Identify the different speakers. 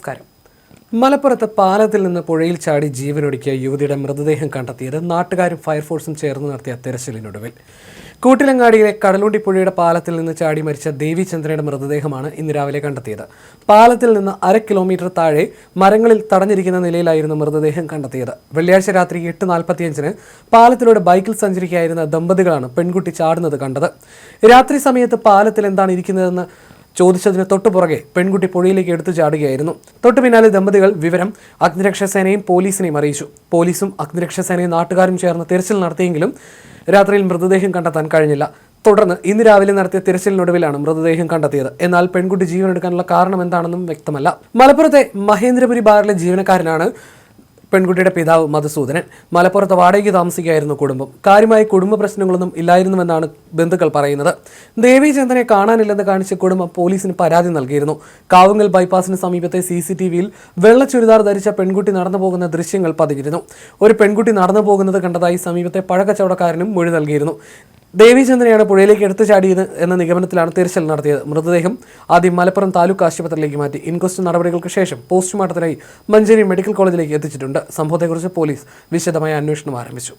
Speaker 1: നമസ്കാരം. മലപ്പുറത്ത് പാലത്തിൽ നിന്ന് പുഴയിൽ ചാടി ജീവനൊടുക്കിയ യുവതിയുടെ മൃതദേഹം കണ്ടെത്തിയത് നാട്ടുകാരും ഫയർഫോഴ്സും ചേർന്ന് നടത്തിയ തെരച്ചിലിനൊടുവിൽ. കൂട്ടിലങ്ങാടിയിലെ കടലുണ്ടി പുഴയുടെ പാലത്തിൽ നിന്ന് ചാടി മരിച്ച ദേവിചന്ദ്രയുടെ മൃതദേഹമാണ് ഇന്ന് രാവിലെ കണ്ടെത്തിയത്. പാലത്തിൽ നിന്ന് അര കിലോമീറ്റർ താഴെ മരങ്ങളിൽ തടഞ്ഞിരിക്കുന്ന നിലയിലായിരുന്നു മൃതദേഹം കണ്ടെത്തിയത്. വെള്ളിയാഴ്ച രാത്രി എട്ട് നാൽപ്പത്തിയഞ്ചിന് പാലത്തിലൂടെ ബൈക്കിൽ സഞ്ചരിക്കുകയായിരുന്ന ദമ്പതികളാണ് പെൺകുട്ടി ചാടുന്നത് കണ്ടത്. രാത്രി സമയത്ത് പാലത്തിൽ എന്താണ് ഇരിക്കുന്നതെന്ന് ചോദിച്ചതിന് തൊട്ടു പുറകെ പെൺകുട്ടി പുഴയിലേക്ക് എടുത്തു ചാടുകയായിരുന്നു. തൊട്ടു പിന്നാലെ ദമ്പതികൾ വിവരം അഗ്നിരക്ഷാസേനയും പോലീസിനെയും അറിയിച്ചു. പോലീസും അഗ്നിരക്ഷാസേനയും നാട്ടുകാരും ചേർന്ന് തിരച്ചിൽ നടത്തിയെങ്കിലും രാത്രിയിൽ മൃതദേഹം കണ്ടെത്താൻ കഴിഞ്ഞില്ല. തുടർന്ന് ഇന്ന് രാവിലെ നടത്തിയ തിരച്ചിലിനൊടുവിലാണ് മൃതദേഹം കണ്ടെത്തിയത്. എന്നാൽ പെൺകുട്ടി ജീവനെടുക്കാനുള്ള കാരണം എന്താണെന്നും വ്യക്തമല്ല. മലപ്പുറത്തെ മഹേന്ദ്രപുരി ബാറിലെ ജീവനക്കാരനാണ് പെൺകുട്ടിയുടെ പിതാവ് മധുസൂദനൻ മലപ്പുറത്ത് വാടകയ്ക്ക് താമസിക്കുകയായിരുന്നു കുടുംബം. കാര്യമായ കുടുംബ പ്രശ്നങ്ങളൊന്നും ഇല്ലായിരുന്നുവെന്നാണ് ബന്ധുക്കൾ പറയുന്നത്. ദേവീചന്ദ്രനെ കാണാനില്ലെന്ന് കാണിച്ച് കുടുംബം പോലീസിന് പരാതി നൽകിയിരുന്നു. കാവുങ്ങൽ ബൈപ്പാസിന് സമീപത്തെ സി സി ടി വിയിൽ വെള്ള ചുരിദാർ ധരിച്ച പെൺകുട്ടി നടന്നു പോകുന്ന ദൃശ്യങ്ങൾ പതിഞ്ഞിരുന്നു. ഒരു പെൺകുട്ടി നടന്നു പോകുന്നത് കണ്ടതായി സമീപത്തെ പഴക്കച്ചവടക്കാരനും മൊഴി നൽകിയിരുന്നു. ദേവീചന്ദ്രനെയാണ് പുഴയിലേക്ക് എടുത്തു ചാടിയത് എന്ന നിഗമനത്തിലാണ് തിരച്ചിൽ നടത്തിയത്. മൃതദേഹം ആദ്യം മലപ്പുറം താലൂക്ക് ആശുപത്രിയിലേക്ക് മാറ്റി. ഇൻക്വസ്റ്റ് നടപടികൾക്ക് ശേഷം പോസ്റ്റ്മോർട്ടത്തിനായി മഞ്ചേരി മെഡിക്കൽ കോളേജിലേക്ക് എത്തിച്ചിട്ടുണ്ട്. സംഭവത്തെക്കുറിച്ച് പോലീസ് വിശദമായ അന്വേഷണം ആരംഭിച്ചു.